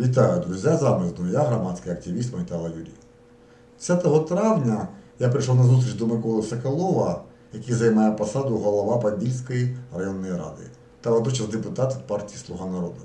Вітаю, друзі! З вами знову я, громадський активіст Майтала Юрій. 10 травня я прийшов на зустріч до Миколи Соколова, який займає посаду голова Подільської районної ради та водночас депутат партії Слуга народу.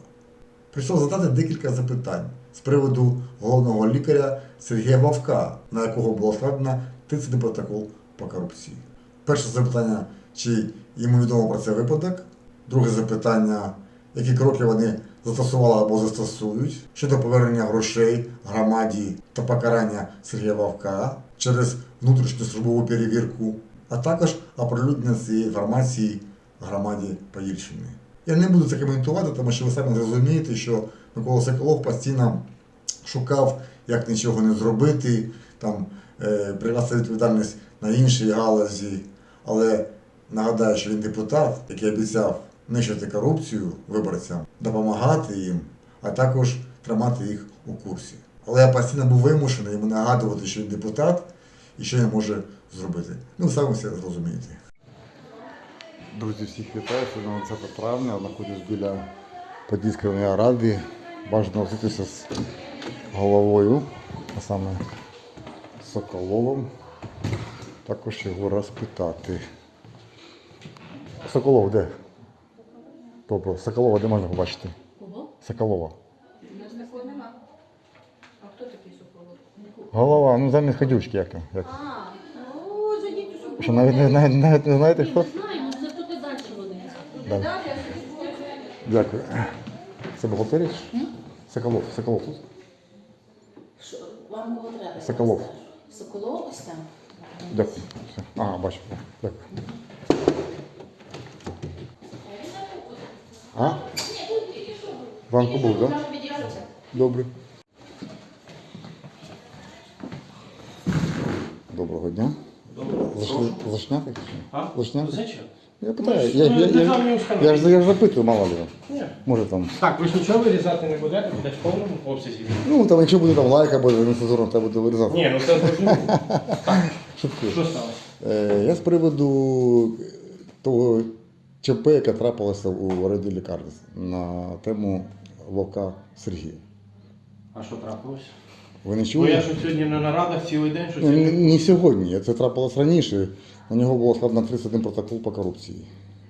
Прийшов задати декілька запитань з приводу головного лікаря Сергія Вовка, на якого було складено 30 протокол по корупції. Перше запитання, чи йому відомо про цей випадок. Друге запитання, які кроки вони застосували або застосують щодо повернення грошей громаді та покарання Сергія Вовка через внутрішню службову перевірку, а також оприлюднення цієї інформації громаді Подільщини. Я не буду це коментувати, тому що ви самі зрозумієте, що Микола Соколов постійно шукав, як нічого не зробити, там е, привести відповідальність на іншій галузі. Але нагадаю, що він депутат, який обіцяв нищити корупцію виборцям, допомагати їм, а також тримати їх у курсі. Але я постійно був вимушений йому нагадувати, що він депутат і що він може зробити. Ну, саме все зрозумієте. Друзі, всіх вітаю. Сьогодні 20 травня, знаходжусь біля Подільської ради. Бажано зустрітися з головою, а саме Соколовим. Також його розпитати. Соколов де? Добре, Соколова де можна побачити? Кого? Соколова. У нас такого нема. А хто такий Соколов? Голова, ну замість ходючки як. Як? А, ну зайдіть у Соколова. Що навіть, не- навіть, навіть не знаєте хто? Не знаємо, це тут далі вони. Да. Далі, а сюди Дякую. Це бухгалтерія? Соколов. Соколов тут? Що вам кого треба? Соколов. Соколов ось там. Дякую. Все. Ага, бачу. Дякую. Зранку був, так? Да? Добре. Доброго дня. А? Зашняти? Я питаю, ж, я, ну, я, я, я, я, ж, я ж запитую, мало ли. Ні. Може там. Так, ви ж нічого вирізати не будете, буде в повному обсязі. Ну, там якщо буде там лайк або нецензурно, то буде вирізати. Ні, ну це зрозуміло. Що сталося? Е, я з приводу того ЧП, яке трапилося у ряді лікарні на тему Вовка Сергія. А що трапилось? Ви не Бо чули? я що сьогодні на нарадах цілий день, що Ні, не, не сьогодні, це трапилось раніше. На нього було складно 31 протокол по корупції.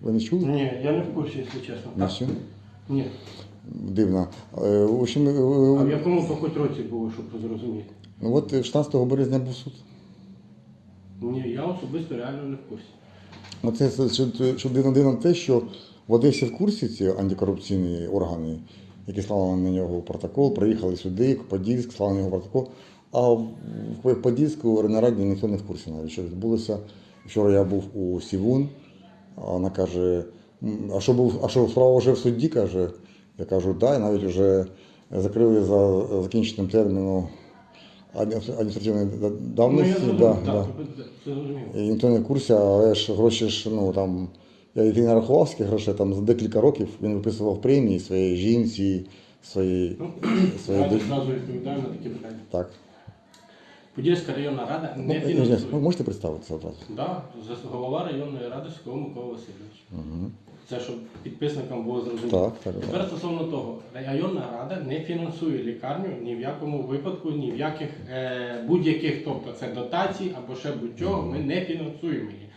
Ви не чули? Ні, я не в курсі, якщо чесно. Не Так. чули? Ні. Дивно. Е, В общем, е, А в якому то хоч році було, щоб зрозуміти? ну, от 16 березня був суд. Ні, я особисто реально не в курсі. Оце це- що, що дивно дивно те, що в Одесі в курсі ці антикорупційні органи, які склали на нього протокол, приїхали сюди, в Подільськ, склали на нього протокол. А в Подільську на раді ніхто не в курсі навіть, що відбулося. Вчора я був у Сівун, а вона каже, а що був, а що справа вже в суді? каже. Я кажу, да, і навіть вже закрили за закінченням терміну адмі- адміністративної Ну, давності. я да, да. І ніхто не в курсі, але ж гроші ж, ну там, я і не скільки грошей, там за декілька років він виписував премії своїй жінці, своїй, Ну, своїй дочці. зразу відповідаю на такі питання. Так. Подільська районна рада Ну, не Ігор, фінансує. Ви можете представитися одразу? Да, за- голова районної ради Соколов Микола Васильович. Це щоб підписникам було зрозуміло. Так, так, Тепер стосовно того, районна рада не фінансує лікарню ні в якому випадку, ні в яких е, будь-яких, тобто це дотації або ще будь-чого, ми не фінансуємо її.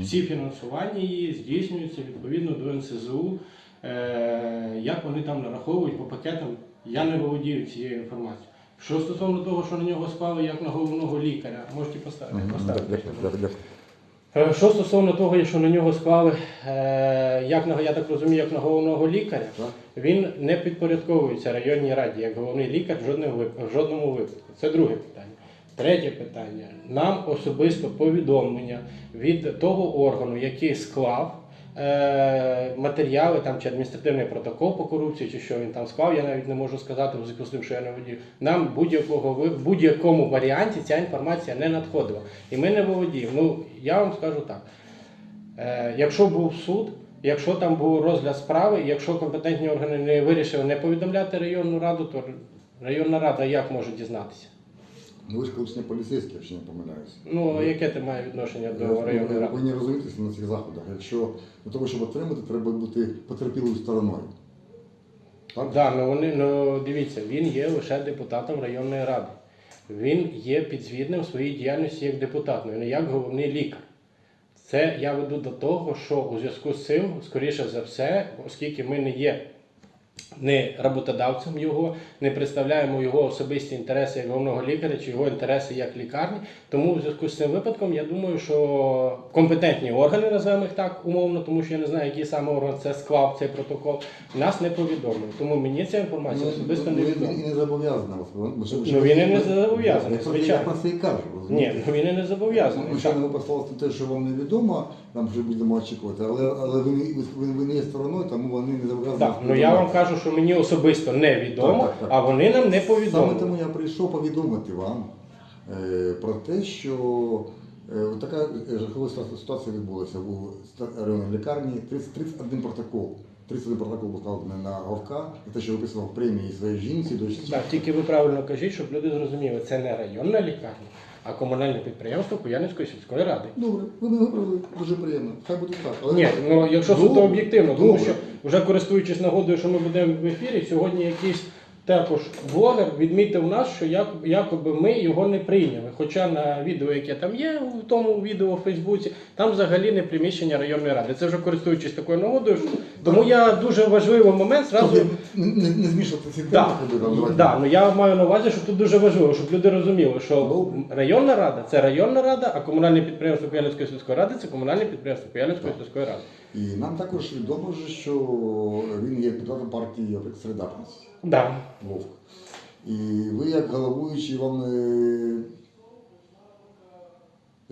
Всі фінансування її здійснюються відповідно до НСЗУ. Е, як вони там нараховують по пакетам, я не володію цією інформацією. Що стосовно того, що на нього склали як на головного лікаря, можете поставити. Поставити. Дякую, дякую, дякую. Е, Що стосовно того, що на нього склали, е, як на я так розумію, як на головного лікаря, він не підпорядковується районній раді як головний лікар в жодному випадку. Це друге питання. Третє питання. Нам особисто повідомлення від того органу, який склав е, матеріали там чи адміністративний протокол по корупції, чи що він там склав, я навіть не можу сказати, зв'язку з тим, що я не водію. Нам будь-якого в будь-якому варіанті ця інформація не надходила. І ми не володіємо. Ну, я вам скажу так. Е, якщо був суд, якщо там був розгляд справи, якщо компетентні органи не вирішили не повідомляти районну раду, то районна рада як може дізнатися? Ну, ви ж колишні поліцейські, якщо не помиляюся. Ну, яке ти має відношення до районної ради? повинні розумітися на цих заходах. Якщо для того, щоб отримати, треба бути потерпілою стороною. Так? Да, ну вони ну дивіться, він є лише депутатом районної ради. Він є підзвітним в своїй діяльності як депутат, ну не як головний лікар. Це я веду до того, що у зв'язку з цим, скоріше за все, оскільки ми не є не роботодавцем його, не представляємо його особисті інтереси як головного лікаря чи його інтереси як лікарні. Тому в зв'язку з цим випадком я думаю, що компетентні органи, називаємо їх так умовно, тому що я не знаю, який саме орган це склав цей протокол, нас не повідомив. Тому мені ця інформація особисто не Ну, він не зобов'язаний Ну, він і не зобов'язаний, звичайно. Я про це і кажу. Ні, ну він і не зобов'язаний. Ну, Так. що ви те, що вам невідомо, нам вже будемо очікувати, але, але ви, не- ви, ви не є стороною, тому вони не зобов'язані. Так, ну я вам кажу, що мені особисто невідомо, Так, так, так. а вони нам не повідомили. Саме тому я прийшов повідомити вам е, про те, що е, така е, жахлива ситуа- ситуація відбулася у ста- районній лікарні. 30, 31 протокол. 31 протокол був складений на Говка, і те, що виписував премії своїй жінці, дочці. Так, тільки ви правильно кажіть, щоб люди зрозуміли, це не районна лікарня, а комунальне підприємство Куянівської сільської ради. Добре, ви мене виправили, дуже приємно. Хай буде так. Але Ні, ну якщо суто Добре, об'єктивно, тому добре. що вже користуючись нагодою, що ми будемо в ефірі, сьогодні якийсь також блогер відмітив нас, що як, якоби ми його не прийняли. Хоча на відео, яке там є, в тому відео в Фейсбуці, там взагалі не приміщення районної ради. Це вже користуючись такою нагодою. що- Тому я дуже важливий момент зразу. Тобто не, не, не змішувати ці теми, давайте. да, ну я маю на увазі, що тут дуже важливо, щоб люди розуміли, що районна рада це районна рада, а комунальне підприємство Куяльницької сільської ради це комунальне підприємство Куяльницької сільської ради. І нам також відомо, що він є депутатом партії Солідарність. Да. Вовк. І ви, як головуючий, вам. е,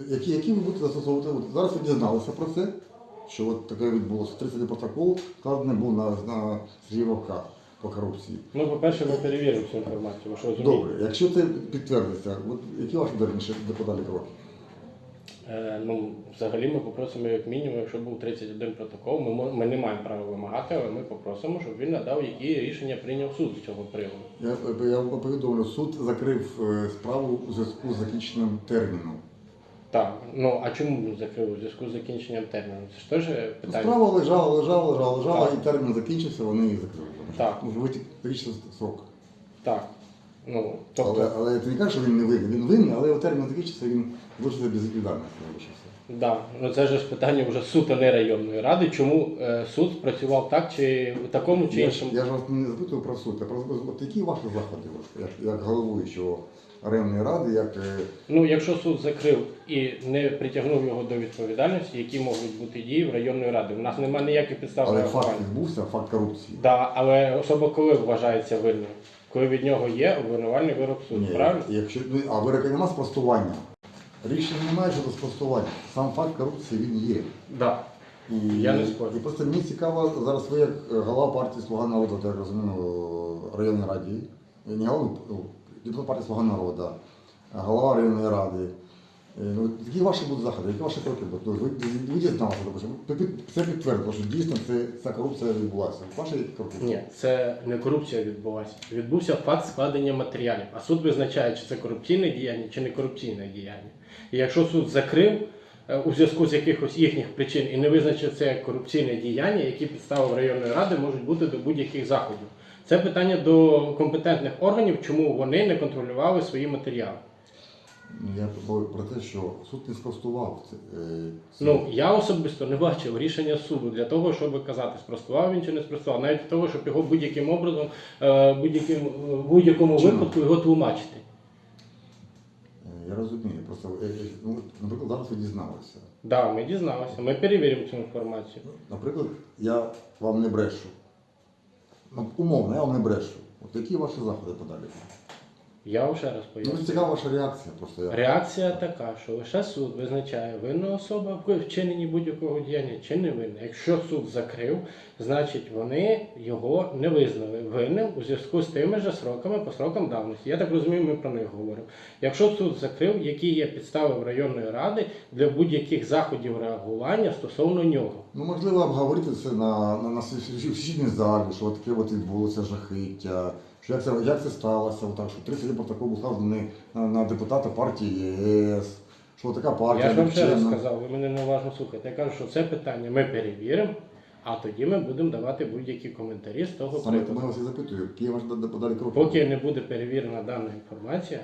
Які, які ви будете застосовувати? От зараз ви дізналися про це, що от таке відбулося. 30 протокол складений був на, на Сергія Вовка по корупції. Ну, по-перше, ми перевіримо цю інформацію, ви що розумієте. Добре, якщо це підтвердиться, от які ваші дальніші подалі кроки? Е, ну, взагалі ми попросимо як мінімум, якщо був 31 протокол, ми, ми не маємо права вимагати, але ми попросимо, щоб він надав, які рішення прийняв суд з цього приводу. Я, я вам повідомлю, суд закрив е, справу у зв'язку з закінченням терміну. Так, ну а чому він закрив у зв'язку з закінченням терміну? Це ж теж питання. Справа лежала, лежала, лежала, лежала, Так. і термін закінчився, вони її закрили. Так. Витік срок. Так. Ну, Але, тобто, але ти не кажеш, що він не винен. Він винний, але його термін закінчився, він залишився без відповідальності. да, ну це ж питання вже суто не районної ради. Чому е, суд спрацював так чи в такому чи іншому? я ж вас не запитую про суд, а про от які ваші заходи, от, як, як головуючого районної ради, як е, Ну, якщо суд закрив і не притягнув його до відповідальності, які можуть бути дії в районної ради? У нас немає ніяких підстав але факт відбувся, факт корупції. Да, але особа коли вважається винною? Коли від нього є обвинувальний вирок суду, Ні, правильно? якщо, ну, а вирока немає спростування. Рішення немає щодо спростування. Сам факт корупції він є. Да. І, Я не спорю. І просто мені цікаво, зараз ви як е, голова партії Слуга народу, так я розумію, районної районній раді, не голова, ну, депутат партії Слуга народу, голова районної ради. Е, Ну, які ваші будуть заходи, які ваші кроки будуть? Ну, Ви, ви дізналися, допустим, це підтвердило, що дійсно це, ця корупція відбулася. Ваші кроки? Ні, це не корупція відбулася. Відбувся факт складення матеріалів. А суд визначає, чи це корупційне діяння, чи не корупційне діяння. І якщо суд закрив е, у зв'язку з якихось їхніх причин і не визначив це як корупційне діяння, які підстави районної ради можуть бути до будь-яких заходів. Це питання до компетентних органів, чому вони не контролювали свої матеріали. Я говорю про те, що суд не спростував це. е, ці- Ну я особисто не бачив рішення суду для того, щоб казати, спростував він чи не спростував, навіть для того, щоб його будь-яким образом, е, будь-яким в будь-якому Чому? випадку його тлумачити. Е, Я розумію, просто, е, е, ну, наприклад, зараз ви дізналися. Да, ми дізналися, ми перевіримо цю інформацію. Наприклад, я вам не брешу. Ну, умовно, я вам не брешу. От які ваші заходи подалі? Я вам ще раз Ну, цікава ваша реакція. Просто я. Реакція така, що лише суд визначає, винна особа в вчиненні будь-якого діяння чи не винна. Якщо суд закрив, значить вони його не визнали винним у зв'язку з тими ж сроками по срокам давності. Я так розумію, ми про них говоримо. Якщо суд закрив, які є підстави в районної ради для будь-яких заходів реагування стосовно нього. Ну, можливо, обговорити це на, на, на сусідній залі, що от таке от відбулося жахиття, що як це, як це сталося, отак, що 30 протокол був складений на, на депутата партії ЄС, що така партія Я ж вам ще раз сказав, ви мене неуважно слухаєте. Я кажу, що це питання ми перевіримо, А тоді ми будемо давати будь-які коментарі з того Саме тому я приводу. вас і запитую, які ваші подалі кроки? Поки не буде перевірена дана інформація,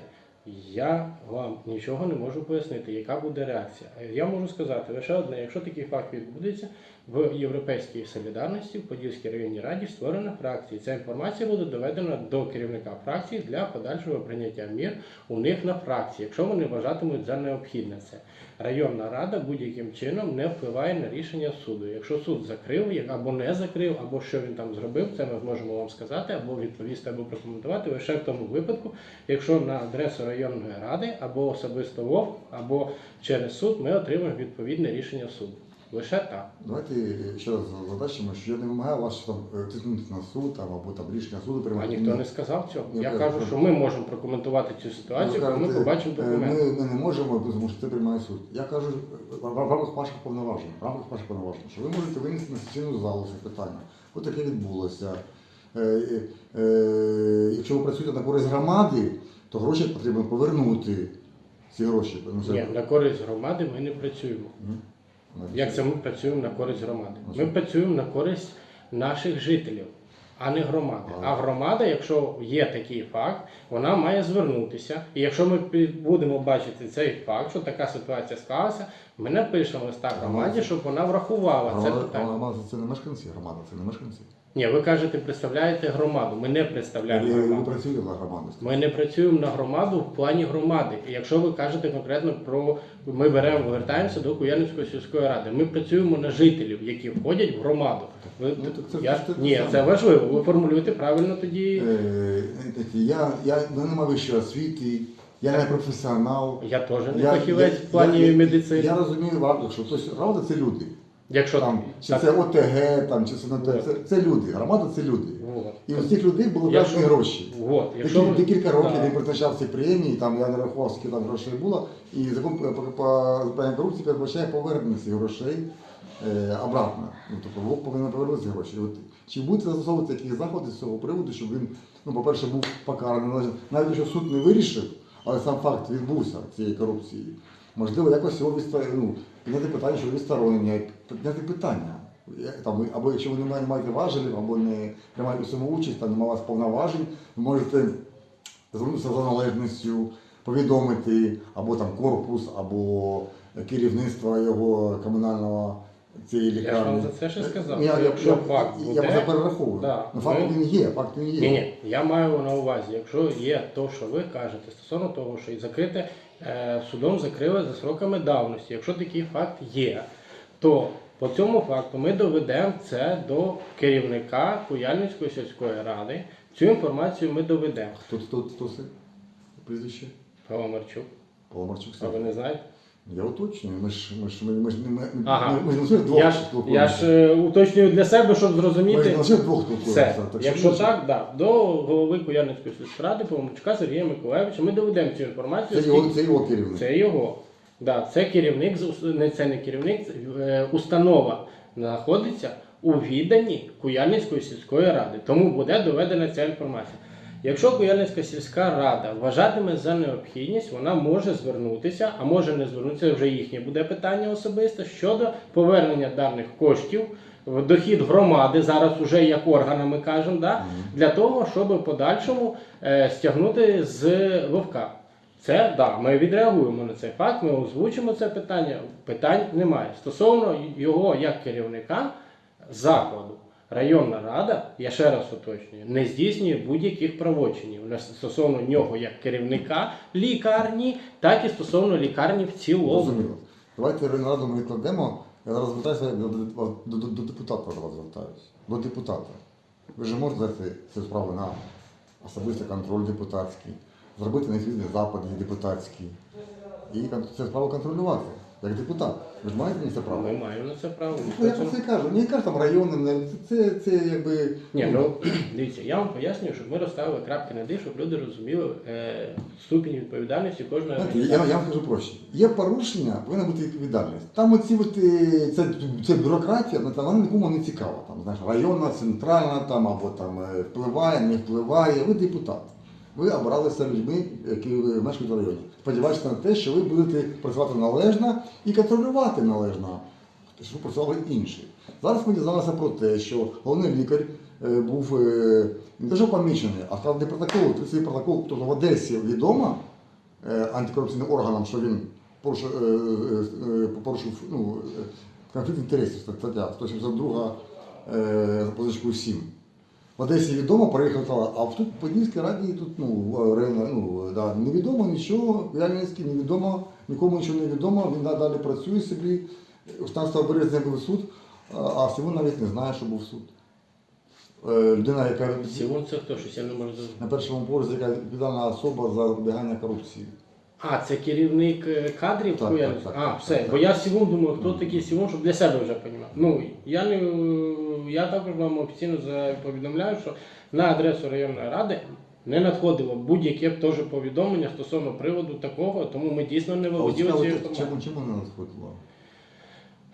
я вам нічого не можу пояснити, яка буде реакція. Я можу сказати лише одне: якщо такий факт відбудеться, в Європейській солідарності в Подільській районній раді створена фракція. Ця інформація буде доведена до керівника фракції для подальшого прийняття мір у них на фракції, якщо вони вважатимуть за необхідне це. Районна рада будь-яким чином не впливає на рішення суду. Якщо суд закрив або не закрив, або що він там зробив, це ми зможемо вам сказати, або відповісти, або прокоментувати лише в тому випадку, якщо на адресу районної ради або особисто ВОВ, або через суд ми отримаємо відповідне рішення суду. Лише так. Давайте ще раз задачимо, що я не вимагаю вас там е, тиснути на суд там, або там рішення суду приймати. А ніхто не сказав цього. Я Я кажу, що- ми можемо прокоментувати цю ситуацію, коли ми побачимо е, документи. Ми, ми не можемо, тому що це приймає суд. Я кажу е, в рамках ваших повноважень, в рамках ваших повноважень, що ви можете винести на сесійну залу це питання. От таке відбулося. Е, е, якщо ви працюєте на користь громади, то гроші потрібно повернути. Ці гроші. Ні, на користь громади ми не працюємо. Як це ми працюємо на користь громади? Ми працюємо на користь наших жителів, а не громади. А громада, якщо є такий факт, вона має звернутися. І якщо ми будемо бачити цей факт, що така ситуація склалася, ми напишемо листа громаді, щоб вона врахувала це питання. громада це не мешканці, громада це не мешканці. Ні, ви кажете, представляєте громаду. Ми не представляємо ви громаду. працюєте на громаду. Ми не працюємо на громаду в плані громади. І якщо ви кажете конкретно про ми беремо, повертаємося до Куяльницької сільської ради. Ми працюємо на жителів, які входять в громаду. Ви Ну, так це- я це- це ні, саме. це важливо. Ви формулюєте правильно тоді. Е, я, я не маю вищої освіти, я не професіонал. Я теж не фахівець в плані я, медицини. Я розумію в рамках, що тобто, громада це люди. Якщо Там, чи так, це ОТГ, там, чи це, це, це люди. Громада це люди. вот. І у цих людей були Якщо- власні гроші. Вот. Якщо Декілька, декілька років Да. він призначав ці премії, там я не рахував, скільки там грошей було, і закон по, збиранню корупції передбачає повернення цих грошей е, обратно. Ну, тобто ВОК повинен повернути ці гроші. От, чи будете застосовувати якісь заходи з цього приводу, щоб він, ну, по-перше, був покараний, навіть якщо суд не вирішив, але сам факт відбувся цієї корупції. Можливо, якось його відста... ну, підняти питання щодо відсторонення, підняти питання. Там, або якщо ви не маєте- маєте важелів, або не приймаєте у цьому участь, там немає вас повноважень, ви можете звернутися за належністю, повідомити або там корпус, або керівництво його комунального цієї Я ж вам за це ще сказав. Я, Якщо я, факт буде- я перераховую. Да, Ну, факт він є, факт він є. Ні, ні, я маю на увазі, якщо є то, що ви кажете, стосовно того, що і закрите судом закрили за сроками давності. Якщо такий факт є, то по цьому факту ми доведемо це до керівника Куяльницької сільської ради. Цю інформацію ми доведемо. Хто, хто, хто це? Прізвище? Павло Марчук, Паламарчук а ви не знаєте? Я уточнюю, ми ж, ми ж, ми, ми ж, не- ми, Ага. ми, ми ж не лише двох Я ж, спілкуємося. я ж е, уточнюю для себе, щоб Ми ж зрозуміти. не лише двох спілкуємося. Все. Так, Якщо що- так, да. до голови Куяльницької сільської ради Павломарчука Сергія Миколаївича ми доведемо цю інформацію. Це його, це його керівник. Це його. Да, це керівник, з ус- не це не керівник, це, е, установа знаходиться у відданні Куяльницької сільської ради. Тому буде доведена ця інформація. Якщо Куяльницька сільська рада вважатиме за необхідність, вона може звернутися, а може не звернутися, це вже їхнє буде питання особисте щодо повернення даних коштів в дохід громади, зараз уже як органа ми кажемо, да, для того, щоб в подальшому е, стягнути з вовка. Це да, ми відреагуємо на цей факт, ми озвучимо це питання. Питань немає. Стосовно його як керівника закладу, районна рада, я ще раз уточнюю, не здійснює будь-яких правочинів стосовно нього як керівника лікарні, так і стосовно лікарні в цілому. Зрозуміло. Давайте раду ми відкладемо. Я зараз звертаюся до, до, до, до, депутата вас звертаюся. До депутата. Ви ж можете взяти цю справу на особистий контроль депутатський, зробити необхідні запити депутатські і цю справу контролювати як депутат. Ви ж маєте на це право? Ми маємо на це право. Ну, я про це кажу. Не кажу там районним, не- це, це, якби. Ні, ну дивіться, я вам пояснюю, щоб ми розставили крапки на «і», щоб люди розуміли е, ступінь відповідальності кожної Знаєте, я, я вам скажу проще. Є порушення, повинна бути відповідальність. Там оці от, е, це, це бюрократія, ну, там, вона нікому не цікава. Там, знаєш, районна, центральна там, або там е, впливає, не впливає. Ви депутат. Ви обралися людьми, які мешкають в районі. Сподіваюся на те, що ви будете працювати належно і контролювати належно щоб працювали інші. Зараз ми дізналися про те, що головний лікар е, був е, не те, що помічений, а складний протокол, цей протокол, тобто в Одесі відомо е, антикорупційним органам, що він порушив, ну, конфлікт інтересів, стаття 172 е, за позичкою 7. В Одесі відомо, приїхав, а тут в Подільській раді тут ну, в районі, ну, да, невідомо нічого, в Яльницькій невідомо, нікому нічого не відомо, він далі працює собі. 16 березня був суд, а- а навіть не знає, що був суд. Е, Людина, яка Сівун це хто щось, я не можу на першому поверсі, яка відповідальна особа за запобігання корупції. А, це керівник е, кадрів? Так, Хуя- так, так, а, все. так, Бо так. я Сівун думаю, хто такий Сівун, щоб для себе вже розумів. Ну, я не я також вам офіційно повідомляю, що на адресу районної ради не надходило будь-яке теж повідомлення стосовно приводу такого, тому ми дійсно не володіли цією чому, інформацією. чому не надходило?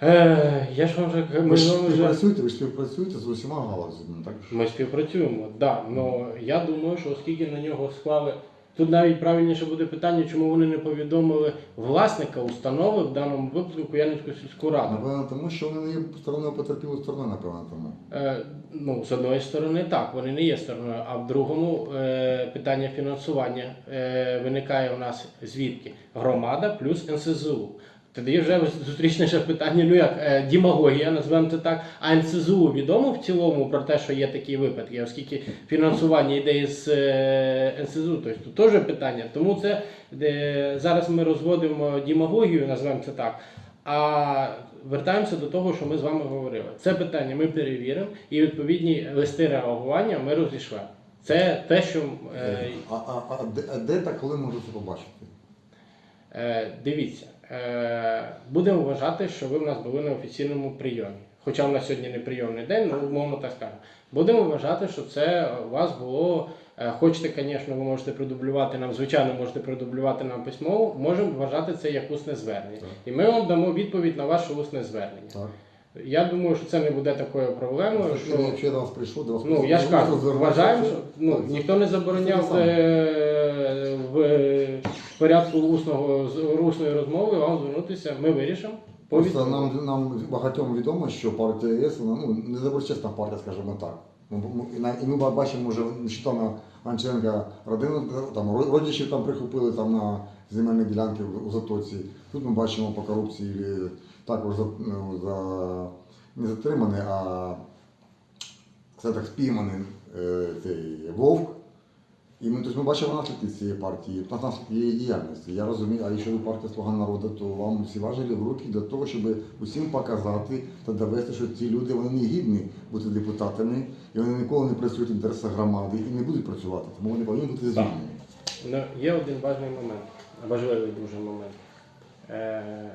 Е, я ж вам вже Ви ж співпрацюєте, ви ж співпрацюєте з усіма галузями, так? ми співпрацюємо, да. Но я думаю, що оскільки на нього склали. Тут навіть правильніше буде питання, чому вони не повідомили власника установи в даному випадку Куяльницьку сільську раду. Напевно, тому що вони не є стороною потерпілою стороною, напевно, тому. Е, ну, з одної сторони, так, вони не є стороною, а в другому е, питання фінансування е, виникає у нас звідки? Громада плюс НСЗУ. Тоді вже зустрічне ще питання, ну як е, дімагогія, назвемо це так. А НСЗУ відомо в цілому про те, що є такі випадки, оскільки фінансування йде із е, НСЗУ, тобто теж питання. Тому це де, зараз ми розводимо дімагогію, назвемо це так. А вертаємося до того, що ми з вами говорили. Це питання ми перевіримо і відповідні листи реагування ми розійшлемо. Це те, що е, А, а, а, де, а де та коли можна це побачити? е, дивіться, будемо вважати, що ви в нас були на офіційному прийомі. Хоча в нас сьогодні не прийомний день, ну умовно так скажемо. Будемо вважати, що це у вас було. е, Хочете, звісно, ви можете продублювати нам, звичайно, можете продублювати нам письмово, можемо вважати це як усне звернення. І ми вам дамо відповідь на ваше усне звернення. Я думаю, що це не буде такою проблемою. Якщо Що, якщо до вас прийшов, до вас ну, я ж кажу, вважаємо, що ну, так, ніхто не забороняв це те саме. е, в порядку усного усної розмови вам звернутися. Ми вирішимо. Просто нам, нам багатьом відомо, що партія ЄС, вона ну, не доброчесна партія, скажімо так. Ми- І ми бачимо вже нещодавно Анченка родину, там ро- родичів там прихопили там на земельні ділянки у Затоці. Тут ми бачимо по корупції е, також за, ну, за не затриманий, а це так спійманий е, цей вовк. І ми, тобто ми бачимо наслідки цієї партії, наслідки її діяльності. Я розумію, а якщо ви партія Слуга народу, то вам всі важелі в руки для того, щоб усім показати та довести, що ці люди вони не гідні бути депутатами, і вони ніколи не працюють в інтересах громади і не будуть працювати, тому вони повинні бути звільнені. Ну, є один важливий момент, важливий дуже момент. Е,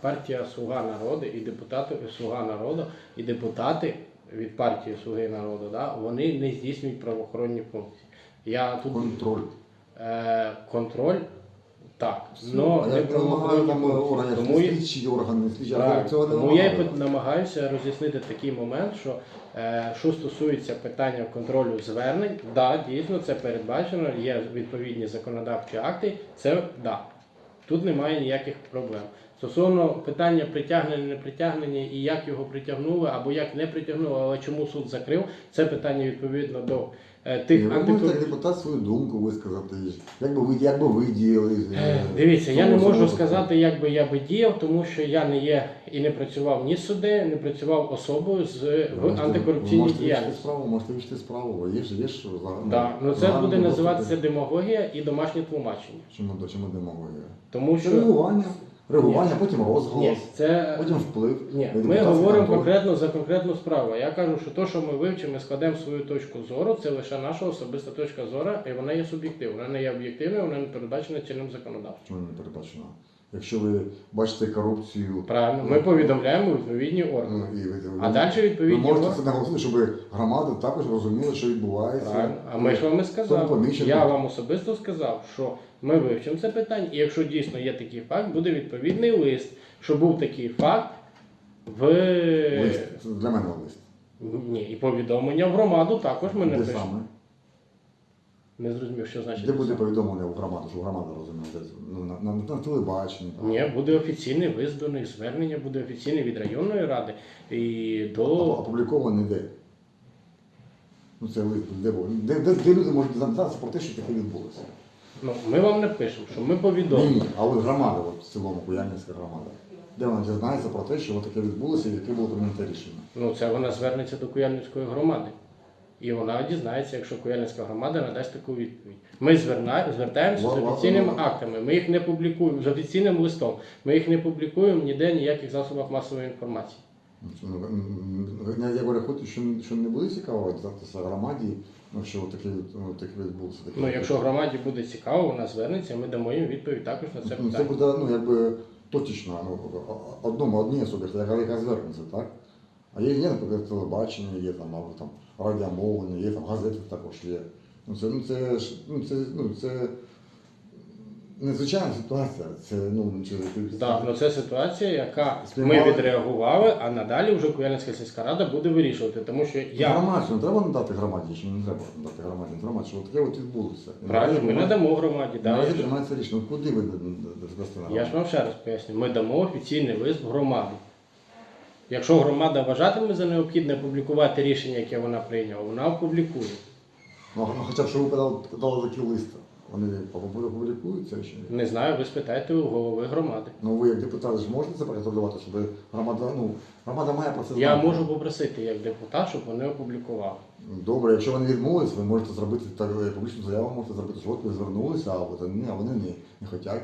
партія Слуга народу і депутати Слуга народу і депутати від партії Слуги народу, да, вони не здійснюють правоохоронні функції. Я тут Контроль. е, контроль, так, но не Тому слідчі органи, слідчі, я цього не Тому я намагаюся роз'яснити такий момент, що е, що стосується питання контролю звернень, да, дійсно це передбачено, є відповідні законодавчі акти, це да. Тут немає ніяких проблем. Стосовно питання притягнення, не притягнення і як його притягнули, або як не притягнули, але чому суд закрив, це питання відповідно до е, тих ви можете як депутат свою думку висказати, як би ви, як би ви діяли. Е, Дивіться, я не можу сказати, як би я би діяв, тому що я не є і не працював ні суди, не працював особою з в можете- антикорупційній діяльності. справу, можете вирішити справу, є ж є ж за- Да. Ну це буде називатися демагогія і домашнє тлумачення. Чому до чому демагогія? Тому що реагування, потім розголос, ні, це потім вплив. ні, на ми депутатський говоримо контроль. конкретно за конкретну справу. Я кажу, що то, що ми вивчимо, ми складемо свою точку зору, це лише наша особиста точка зору, і вона є суб'єктивна. Вона не є об'єктивною, вона не передбачена чинним законодавством. Не передбачено? Якщо ви бачите корупцію, Правильно, ми повідомляємо відповідні ну, органи. і ви, ви, А далі ви можете органи. це наголосити, щоб громада також розуміла, що відбувається. Правильно. А ми ж вам і сказали. Я вам особисто сказав, що ми вивчимо це питання, і якщо дійсно є такий факт, буде відповідний лист, що був такий факт в Лист, це для мене лист. ні, і повідомлення в громаду також ми Де напишемо. Не зрозумів, що значить. Де буде повідомлення в громаду, щоб громада розуміла? Де? Ну, на, на, на телебаченні. там. Ні, буде офіційний них, звернення буде офіційне від районної ради і до. Опублікований де? Ну це лист, де, де, де, де люди можуть дізнатися про те, що таке відбулося? Ну, ми вам не пишемо, що ми повідомимо. ні, а от громада, от в цілому, Куяльницька громада. Де вона дізнається про те, що таке відбулося і яке було прийнято рішення? Ну, це вона звернеться до Куяльницької громади. І вона дізнається, якщо Куяльницька громада надасть таку відповідь. Ми звертаємося з офіційними актами, ми їх не публікуємо з офіційним листом. Ми їх не публікуємо ніде ніяких засобах масової інформації. Ну, Я говорю, хоч що, що не буде цікаво громаді, ну, що таке, ну, таке відбулося. Ну, якщо громаді буде цікаво, вона звернеться, ми дамо їм відповідь також на це Ну, це буде ну, якби точечно, ну, одному, одній особі, яка звернеться, так? А є, є, наприклад, телебачення, є там, або там радіомовлення, є там газети також є. Ну, це, ну, це, ну, це, ну, це незвичайна ситуація. Це, ну, чи, Так, ну це ситуація, яка ми відреагували, а надалі вже Куяльницька сільська рада буде вирішувати, тому що я Інформацію не треба надати громаді, чи не треба надати громаді інформацію, що таке от відбулося. І правильно, ми наразі надамо громаді. Наразі я, приймається рішення. Ну, куди ви дасте на я ж вам ще раз поясню, ми дамо офіційний лист в громаду. Якщо громада вважатиме за необхідне опублікувати рішення, яке вона прийняла, вона опублікує. Ну, а хоча б що ви подали, подали такий лист, вони опублікуються чи ні? Не знаю, ви спитайте у голови громади. Ну ви як депутати ж можете це проконтролювати, щоб громада, ну, громада має про це знати. Я можу попросити як депутат, щоб вони опублікували. Добре, якщо вони відмовились, ви можете зробити так, публічну заяву, можете зробити, що от ви звернулися, а вони, а вони не, не хочуть.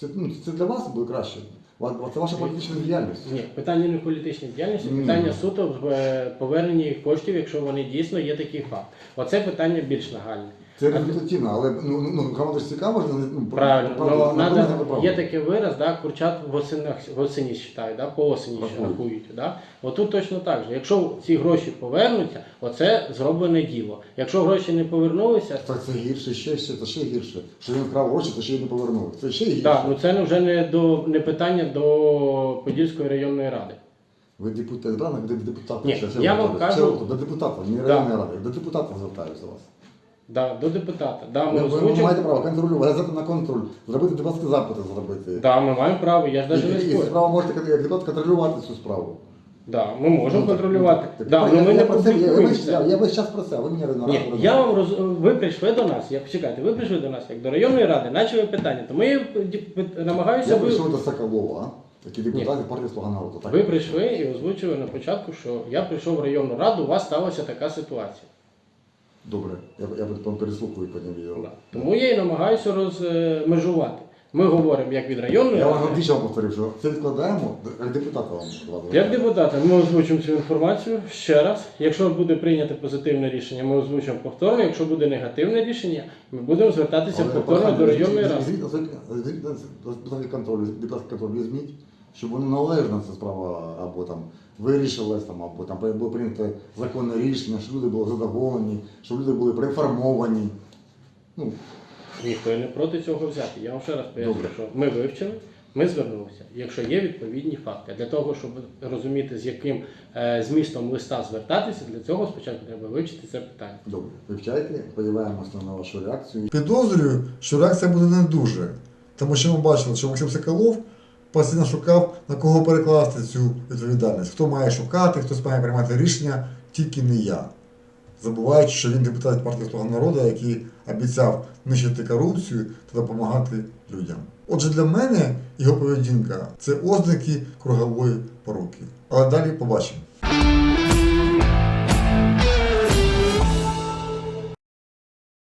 Це, ну, це для вас буде краще. Ва- Це ваша політична діяльність. Ні, питання не в політичній діяльності, Ні. питання суто в е, поверненні їх коштів, якщо вони дійсно є такий факт. Оце питання більш нагальне. Це результативно, але ну, ну, ну, громада ж цікава, ж, ну, про- Правильно, ну, на надо, є такий вираз, да, курчат в осенах, в осені считають, да, по осені ще Рахують. рахують. Да? Отут точно так же. Якщо ці гроші повернуться, оце зроблене діло. Якщо гроші не повернулися, Так це гірше, ще, ще, це ще гірше. Що він вкрав гроші, то ще й не повернув. Це ще гірше. так, ну це вже не до не питання до Подільської районної ради. Ви депутат, правильно? де депутат. Ні, Ще- я вам кажу- Ще до депутата, не Да. районної ради, до депутата звертаюся до вас. Да, до депутата. Да, ми Ви, ви, озвучимо- маєте право контролювати, газети на контроль, зробити депутатські запити зробити. Да, ми маємо право, я ж навіть не і, і спорю. справа можете як депутат контролювати цю справу. Да, ми можемо Ну, так, контролювати. ну, так, да, так, ну, я, ми я, не про це, я, я, публікуємо я, я весь час про це, ви мені на Ні, я вам роз... ви прийшли до нас, як чекайте, ви прийшли до нас як до районної ради, почали питання. То ми ді- намагаюся Я ви... прийшов до Соколова, який депутат від партії Слуга народу. Так? ви прийшли і озвучили на початку, що я прийшов в районну раду, у вас сталася така ситуація. Добре, я, я переслухаю потім відео. Да. Тому я і намагаюся розмежувати. Ми говоримо як від районної Я вам ради. двічі вам повторив, що це відкладаємо, як депутата вам вкладаю. Як депутати, ми озвучимо цю інформацію ще раз. Якщо буде прийнято позитивне рішення, ми озвучимо повторно. Якщо буде негативне рішення, ми будемо звертатися Але повторно до районної ради. візьміть на депутатський контроль, депутатський контроль візьміть, щоб воно належно ця справа або там вирішилась, там, або там було прийнято законне рішення, щоб люди були задоволені, щоб люди були проінформовані. Ну, Ніхто і не проти цього взяти. Я вам ще раз поясню, Добре. що ми вивчили, ми звернулися. Якщо є відповідні факти, для того, щоб розуміти, з яким е, змістом листа звертатися, для цього спочатку треба вивчити це питання. добре, вивчайте, сподіваємося на вашу реакцію. Підозрюю, що реакція буде не дуже, тому що ми бачили, що Максим Соколов постійно шукав, на кого перекласти цю відповідальність. Хто має шукати, хтось має приймати рішення, тільки не я. Забуваючи, що він депутат партії Слуга народу, який обіцяв нищити корупцію та допомагати людям. Отже, для мене його поведінка це ознаки кругової поруки. Але далі побачимо.